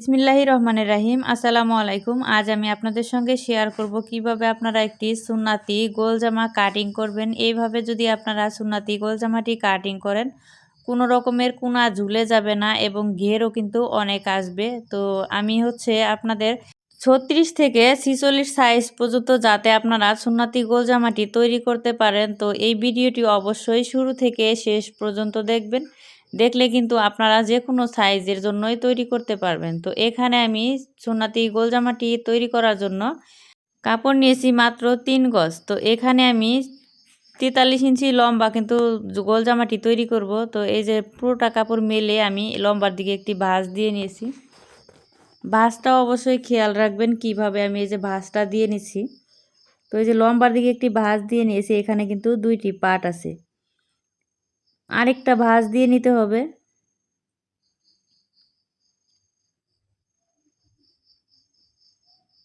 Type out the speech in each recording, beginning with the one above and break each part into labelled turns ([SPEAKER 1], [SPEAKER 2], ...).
[SPEAKER 1] বিসমিল্লাহি রহমানের রাহিম। আসসালামু আলাইকুম। আজ আমি আপনাদের সঙ্গে শেয়ার করব কীভাবে আপনারা একটি সুন্নাতি গোল জামা কাটিং করবেন। এইভাবে যদি আপনারা সুন্নাতি গোল জামাটি কাটিং করেন, কোনো রকমের কোনা ঝুলে যাবে না এবং ঘেরও কিন্তু অনেক আসবে। তো আমি হচ্ছে আপনাদের ছত্রিশ থেকে ছিচল্লিশ সাইজ পর্যন্ত যাতে আপনারা সুন্নাতি গোল জামাটি তৈরি করতে পারেন, তো এই ভিডিওটি অবশ্যই শুরু থেকে শেষ পর্যন্ত দেখবেন। দেখলে কিন্তু আপনারা যে কোনো সাইজের জন্যই তৈরি করতে পারবেন। তো এখানে আমি সোনাতি গোলজামাটি তৈরি করার জন্য কাপড় নিয়েছি মাত্র তিন গজ। তো এখানে আমি তেতাল্লিশ ইঞ্চি লম্বা কিন্তু গোলজামাটি তৈরি করব। তো এই যে পুরোটা কাপড় মেলে আমি লম্বার দিকে একটি ভাঁজ দিয়ে নিয়েছি। ভাঁজটাও অবশ্যই খেয়াল রাখবেন কীভাবে আমি এই যে ভাঁজটা দিয়ে নিছি। তো এই যে লম্বার দিকে একটি ভাঁজ দিয়ে নিয়েছি, এখানে কিন্তু দুইটি পাট আছে। আরেকটা ভাঁজ দিয়ে নিতে হবে।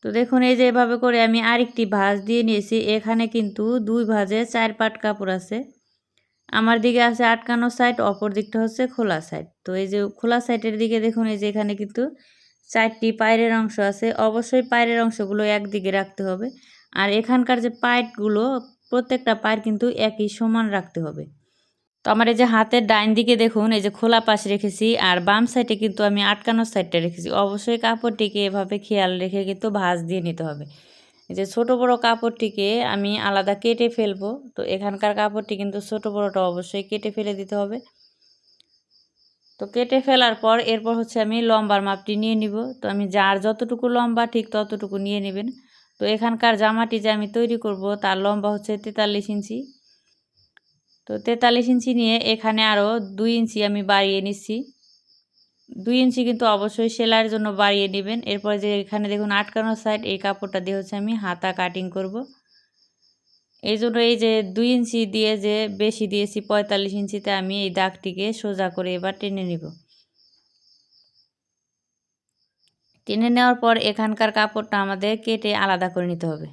[SPEAKER 1] তো দেখুন, এই যে এভাবে করে আমি আরেকটি ভাঁজ দিয়ে নিয়েছি। এখানে কিন্তু দুই ভাঁজে চার পাট কাপড় আছে। আমার দিকে আছে আটকানো সাইড, অপর দিকটা হচ্ছে খোলা সাইড। তো এই যে খোলা সাইডের দিকে দেখুন, এই যে এখানে কিন্তু চারটি পায়ের অংশ আছে। অবশ্যই পায়ের অংশগুলো একদিকে রাখতে হবে। আর এখানকার যে পাইটগুলো, প্রত্যেকটা পায়ের কিন্তু একই সমান রাখতে হবে। তো আমার এই যে হাতের ডাইন দিকে দেখুন, এই যে খোলা পাশ রেখেছি আর বাম সাইডে কিন্তু আমি আটকানোর সাইডটা রেখেছি। অবশ্যই কাপড়টিকে এভাবে খেয়াল রেখে কিন্তু ভাঁজ দিয়ে নিতে হবে। এই যে ছোটো বড়ো কাপড়টিকে আমি আলাদা কেটে ফেলব। তো এখানকার কাপড়টি কিন্তু ছোটো বড়োটা অবশ্যই কেটে ফেলে দিতে হবে। তো কেটে ফেলার পর এরপর হচ্ছে আমি লম্বার মাপটি নিয়ে নিব। তো আমি যার যতটুকু লম্বা, ঠিক ততটুকু নিয়ে নেবেন। তো এখানকার জামাটি যে আমি তৈরি করব, তার লম্বা হচ্ছে তেতাল্লিশ ইঞ্চি। তো তেতাল্লিশ ইঞ্চি নিয়ে এখানে আরও দুই ইঞ্চি আমি বাড়িয়ে নিচ্ছি। দুই ইঞ্চি কিন্তু অবশ্যই সেলাইয়ের জন্য বাড়িয়ে নেবেন। এরপর যে এখানে দেখুন আটকানোর সাইড এই কাপড়টা দিয়ে হচ্ছে আমি হাতা কাটিং করব। এই জন্য এই যে দুই ইঞ্চি দিয়ে যে বেশি দিয়েছি পঁয়তাল্লিশ ইঞ্চিতে আমি এই দাগটিকে সোজা করে এবার টেনে নিব। টেনে নেওয়ার পর এখানকার কাপড়টা আমাদের কেটে আলাদা করে নিতে হবে।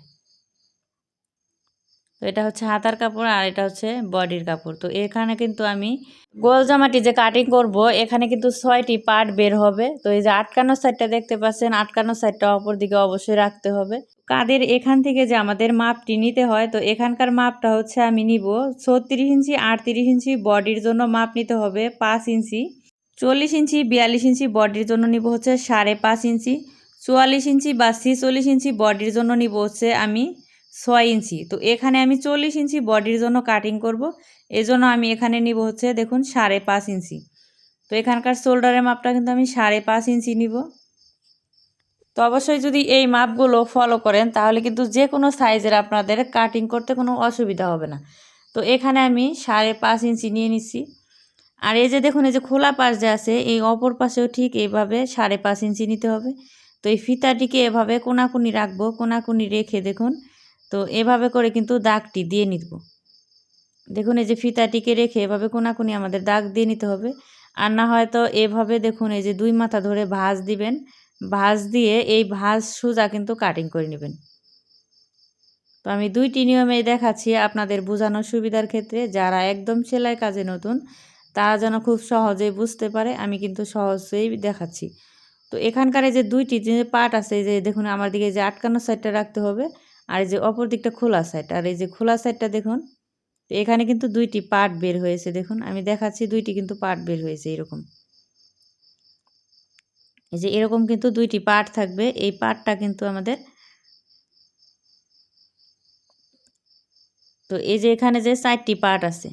[SPEAKER 1] তো এটা হচ্ছে হাতার কাপড় আর এটা হচ্ছে বডির কাপড়। তো এখানে কিন্তু আমি গোল জামাটি যে কাটিং করব, এখানে কিন্তু ছয়টি পার্ট বের হবে। তো এই যে আটকানো সাইডটা দেখতে পাচ্ছেন, আটকানো সাইডটা অপর দিকে অবশ্যই রাখতে হবে। কাদের এখান থেকে যে আমাদের মাপটি নিতে হয়, তো এখানকার মাপটা হচ্ছে আমি নিব ছত্রিশ ইঞ্চি, আটত্রিশ ইঞ্চি বডির জন্য মাপ নিতে হবে পাঁচ ইঞ্চি। চল্লিশ ইঞ্চি, বিয়াল্লিশ ইঞ্চি বডির জন্য নিব হচ্ছে সাড়ে পাঁচ ইঞ্চি। চুয়াল্লিশ ইঞ্চি বা ছিচল্লিশ ইঞ্চি বডির জন্য নিব হচ্ছে আমি ছয় ইঞ্চি। তো এখানে আমি চল্লিশ ইঞ্চি বডির জন্য কাটিং করব। এজন্য আমি এখানে নিব হচ্ছে দেখুন সাড়ে পাঁচ ইঞ্চি। তো এখানকার শোল্ডারের মাপটা কিন্তু আমি সাড়ে পাঁচ ইঞ্চি নিব। তো অবশ্যই যদি এই মাপগুলো ফলো করেন, তাহলে কিন্তু যে কোনো সাইজের আপনাদের কাটিং করতে কোনো অসুবিধা হবে না। তো এখানে আমি সাড়ে পাঁচ ইঞ্চি নিয়ে নিচ্ছি। আর এই যে দেখুন, এই যে খোলা পাশ যে আছে, এই অপর পাশেও ঠিক এইভাবে সাড়ে পাঁচ ইঞ্চি নিতে হবে। তো এই ফিতাটিকে এভাবে কোনাকুনি রাখব, কোনাকুনি রেখে দেখুন তো এভাবে করে কিন্তু দাগটি দিয়ে নিব। দেখুন, এই যে ফিতাটিকে রেখে এভাবে কোনাকুনি আমাদের দাগ দিয়ে নিতে হবে। আর না হয়তো এভাবে দেখুন, এই যে দুই মাথা ধরে ভাঁজ দিবেন। ভাঁজ দিয়ে এই ভাঁজ সোজা কিন্তু কাটিং করে নেবেন। তো আমি দুইটি নিয়মে দেখাচ্ছি আপনাদের বোঝানোর সুবিধার ক্ষেত্রে। যারা একদম সেলাই কাজে নতুন, তারা যেন খুব সহজেই বুঝতে পারে, আমি কিন্তু সহজেই দেখাচ্ছি। তো এখানকার যে দুইটি যে পার্ট আছে যে দেখুন, আমার দিকে যে আটকানো সাইডটা রাখতে হবে। আর এই যে অপর দিকটা খোলা সাইড আর এই যে খোলা সাইডটা দেখুন এখানে কিন্তু দুইটি পার্ট বের হয়েছে, দেখুন, আমি দেখাচ্ছি দুইটি কিন্তু পার্ট বের হয়েছে এরকম। এই যে এরকম কিন্তু দুইটি পার্ট থাকবে, এই পার্টটা কিন্তু আমাদের তো এই যে এখানে যে চারটি পার্ট আছে,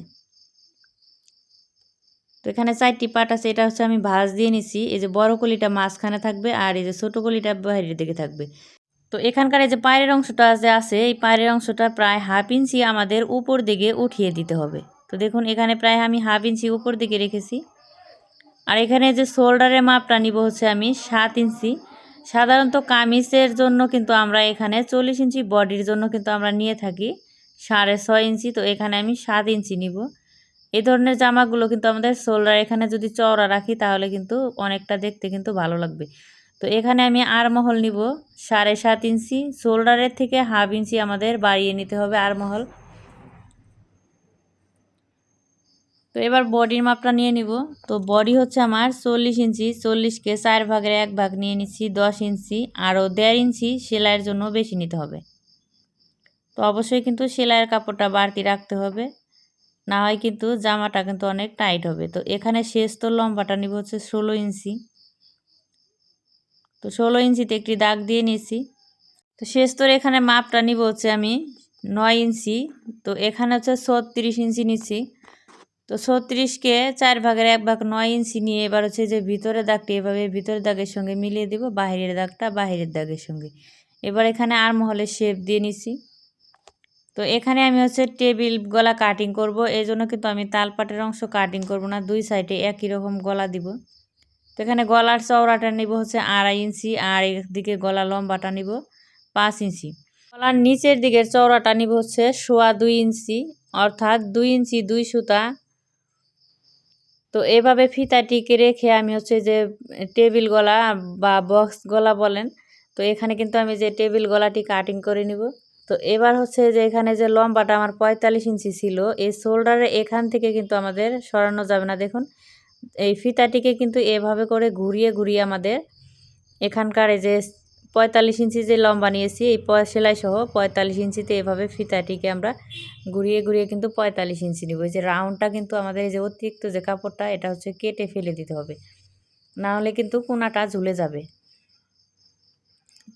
[SPEAKER 1] তো এখানে চারটি পার্ট আছে, এটা হচ্ছে আমি ভাঁজ দিয়ে নিছি, এই যে বড় কলিটা মাঝখানে থাকবে আর এই যে ছোটো কলিটা বাইরের দিকে থাকবে। তো এখানকার যে পায়ের অংশটা যে আছে, এই পায়ের অংশটা প্রায় হাফ ইঞ্চি আমাদের উপর দিকে উঠিয়ে দিতে হবে। তো দেখুন, এখানে প্রায় আমি হাফ ইঞ্চি উপর দিকে রেখেছি। আর এখানে যে শোল্ডারের মাপটা নিব হচ্ছে আমি সাত ইঞ্চি। সাধারণত কামিজের জন্য কিন্তু আমরা এখানে চল্লিশ ইঞ্চি, বডির জন্য কিন্তু আমরা নিয়ে থাকি সাড়ে ছয় ইঞ্চি। তো এখানে আমি সাত ইঞ্চি নিব। এই ধরনের জামাগুলো কিন্তু আমাদের শোল্ডার এখানে যদি চওড়া রাখি, তাহলে কিন্তু অনেকটা দেখতে কিন্তু ভালো লাগবে। তো এখানে আমি আর মহল নিব। সাড়ে সাত ইঞ্চি, শোল্ডারের থেকে হাফ ইঞ্চি আমাদের বাড়িয়ে নিতে হবে আর মহল। তো এবার বডির মাপটা নিয়ে নিব। তো বডি হচ্ছে আমার চল্লিশ ইঞ্চি, চল্লিশকে চার ভাগের এক ভাগ নিয়ে নিচ্ছি দশ ইঞ্চি, আরও দেড় ইঞ্চি সেলাইয়ের জন্য বেশি নিতে হবে। তো অবশ্যই কিন্তু সেলাইয়ের কাপড়টা বাড়তি রাখতে হবে। না হয় কিন্তু জামাটা কিন্তু অনেক টাইট হবে। তো এখানে শেষ তো লম্বাটা নিব হচ্ছে ষোলো ইঞ্চি। তো ষোলো ইঞ্চিতে একটি দাগ দিয়ে নিয়েছি তো শেষ তোর এখানে মাপটা নিব হচ্ছে আমি নয় ইঞ্চি। তো এখানে হচ্ছে ছত্রিশ ইঞ্চি নিচ্ছি তো ছত্রিশকে চার ভাগের এক ভাগ নয় ইঞ্চি নিয়ে এবার হচ্ছে যে ভিতরে দাগটি এভাবে ভিতরের দাগের সঙ্গে মিলিয়ে দিব, বাহিরের দাগটা বাহিরের দাগের সঙ্গে। এবার এখানে আর মহলে শেপ দিয়ে নিছি। তো এখানে আমি হচ্ছে টেবিল গলা কাটিং করব এই জন্য কিন্তু আমি তালপাটের অংশ কাটিং করব না, দুই সাইডে একই রকম গলা দিব। তো এখানে গলার চওড়াটা নিব হচ্ছে আড়াই ইঞ্চি, আর একদিকে গলা লম্বাটা নিব পাঁচ ইঞ্চি। গলার নিচের দিকের চওড়াটা নিব হচ্ছে সোয়া দুই ইঞ্চি, অর্থাৎ দুই ইঞ্চি দুই সুতা। তো এভাবে ফিতাটিকে রেখে আমি হচ্ছে যে টেবিল গলা বা বক্স গলা বলেন, তো এখানে কিন্তু আমি যে টেবিল গলাটি কাটিং করে নিব। তো এবার হচ্ছে যে এখানে যে লম্বাটা আমার পঁয়তাল্লিশ ইঞ্চি ছিল, এই শোল্ডারে এখান থেকে কিন্তু আমাদের সরানো যাবে না। দেখুন এই ফিতাটিকে কিন্তু এভাবে করে ঘুরিয়ে ঘুরিয়ে আমাদের এখানকার এই যে পঁয়তাল্লিশ ইঞ্চি যে লম্বা নিয়েছি, এই সেলাই সহ পঁয়তাল্লিশ ইঞ্চিতে এভাবে ফিতাটিকে আমরা ঘুরিয়ে ঘুরিয়ে কিন্তু পঁয়তাল্লিশ ইঞ্চি নিব। যে রাউন্ডটা কিন্তু আমাদের এই যে অতিরিক্ত যে কাপড়টা, এটা হচ্ছে কেটে ফেলে দিতে হবে। না হলে কিন্তু কোনাটা ঝুলে যাবে।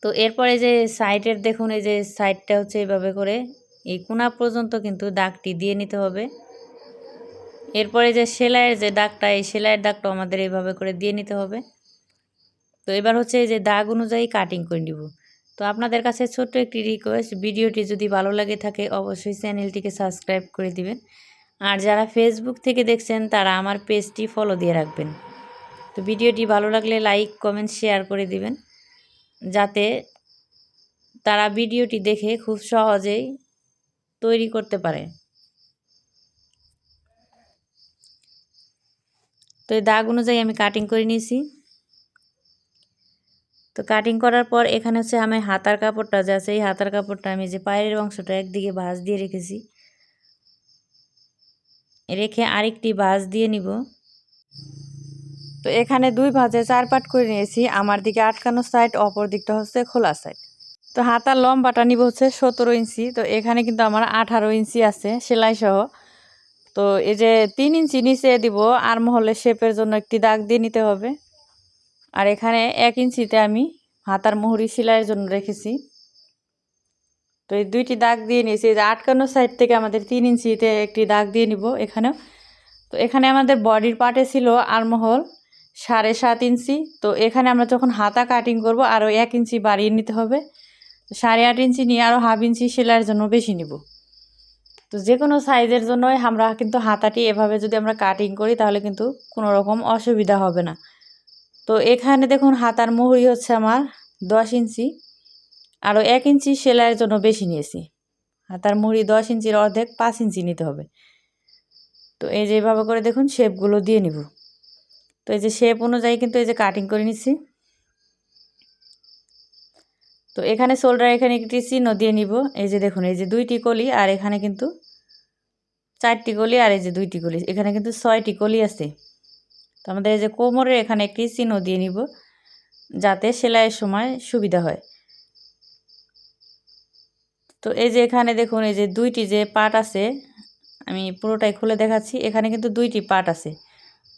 [SPEAKER 1] তো এরপরে যে সাইডের দেখুন, এই যে সাইডটা হচ্ছে এভাবে করে, এই কোনা পর্যন্ত কিন্তু দাগটি দিয়ে নিতে হবে। এরপরে যে সেলাইয়ের যে দাগটা, এই সেলাইয়ের দাগটা আমাদের এইভাবে করে দিয়ে নিতে হবে। তো এবার হচ্ছে যে দাগ অনুযায়ী কাটিং করে নিব। তো আপনাদের কাছে ছোট্ট একটি রিকোয়েস্ট ভিডিওটি যদি ভালো লাগে থাকে, অবশ্যই চ্যানেলটিকে সাবস্ক্রাইব করে দিবেন। আর যারা ফেসবুক থেকে দেখছেন, তারা আমার পেজটি ফলো দিয়ে রাখবেন। তো ভিডিওটি ভালো লাগলে লাইক কমেন্ট শেয়ার করে দিবেন। যাতে তারা ভিডিওটি দেখে খুব সহজেই তৈরি করতে পারে। তো এই দাগ অনুযায়ী আমি কাটিং করে নিয়েছি। তো কাটিং করার পর এখানে হচ্ছে আমি হাতার কাপড়টা যে আছে, এই হাতার কাপড়টা আমি যে পায়ের অংশটা একদিকে ভাঁজ দিয়ে রেখেছি, রেখে আরেকটি ভাঁজ দিয়ে নিব। তো এখানে দুই ভাঁজে চার পাট করে নিয়েছি, আমার দিকে আটকানো সাইড অপর দিকটা হচ্ছে খোলা সাইড তো হাতার লম্বাটা নিব হচ্ছে সতেরো ইঞ্চি, তো এখানে কিন্তু আমার আঠারো ইঞ্চি আছে সেলাই সহ তো এই যে তিন ইঞ্চি নিচে দিব, আর মহলে শেপের জন্য একটি দাগ দিয়ে নিতে হবে। আর এখানে এক ইঞ্চিতে আমি হাতার মুহুরি সেলাইয়ের জন্য রেখেছি। তো এই দুইটি দাগ দিয়ে নিয়েছি যে আটকানো সাইড থেকে আমাদের তিন ইঞ্চিতে একটি দাগ দিয়ে নিব এখানেও। তো এখানে আমাদের বডির পার্টে ছিল আরমহল সাড়ে সাত ইঞ্চি। তো এখানে আমরা যখন হাতা কাটিং করব, আরও এক ইঞ্চি বাড়িয়ে নিতে হবে। সাড়ে আট ইঞ্চি নিয়ে আরও হাফ ইঞ্চি সেলাইয়ের জন্য বেশি নিব। তো যে কোনো সাইজের জন্যই আমরা কিন্তু হাতাটি এভাবে যদি আমরা কাটিং করি, তাহলে কিন্তু কোনো রকম অসুবিধা হবে না। তো এখানে দেখুন হাতার মুহুরি হচ্ছে আমার দশ ইঞ্চি, আরও এক ইঞ্চি সেলাইয়ের জন্য বেশি নিয়েছি। হাতার মুহুরি দশ ইঞ্চির অর্ধেক পাঁচ ইঞ্চি নিতে হবে। তো এই যে এভাবে করে দেখুন শেপগুলো দিয়ে নিব। তো এই যে শেপ অনুযায়ী কিন্তু এই যে কাটিং করে নিচ্ছি। তো এখানে শোল্ডার এখানে একটি চিহ্ন দিয়ে নিব। এই যে দেখুন, এই যে দুইটি কলি আর এখানে কিন্তু চারটি কলি আর এই যে দুইটি কলি। এখানে কিন্তু ছয়টি কলি আছে। তো আমাদের এই যে কোমরের এখানে একটি চিহ্ন দিয়ে নিব, যাতে সেলাইয়ের সময় সুবিধা হয়। তো এই যে এখানে দেখুন, এই যে দুইটি যে পার্ট আছে, আমি পুরোটাই খুলে দেখাচ্ছি। এখানে কিন্তু দুইটি পাট আছে।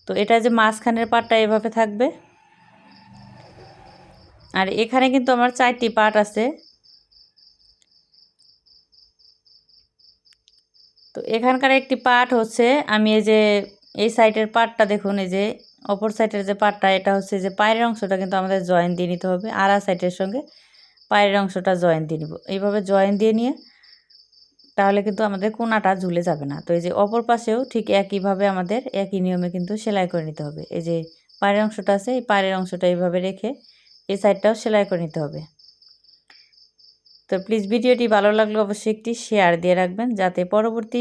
[SPEAKER 1] তো এটা যে মাঝখানের পাটটা এভাবে থাকবে আর এখানে কিন্তু আমার চারটি পার্ট আছে। তো এখানকার একটি পার্ট হচ্ছে, আমি এই যে এই সাইডের পার্টটা দেখুন, এই যে অপর সাইডের যে পার্টটা, এটা হচ্ছে যে পায়ের অংশটা কিন্তু আমাদের জয়েন দিয়ে নিতে হবে। আর সাইডের সঙ্গে পায়ের অংশটা জয়েন দিয়ে নিব। এইভাবে জয়েন দিয়ে নিয়ে তাহলে কিন্তু আমাদের কোনাটা ঝুলে যাবে না। তো এই যে অপর পাশেও ঠিক একইভাবে আমাদের একই নিয়মে কিন্তু সেলাই করে নিতে হবে। এই যে পায়ের অংশটা আছে, এই পায়ের অংশটা এইভাবে রেখে এই সাইডটাও সেলাই করে নিতে হবে। তো প্লিজ ভিডিওটি ভালো লাগলে অবশ্যই একটি শেয়ার দিয়ে রাখবেন, যাতে পরবর্তী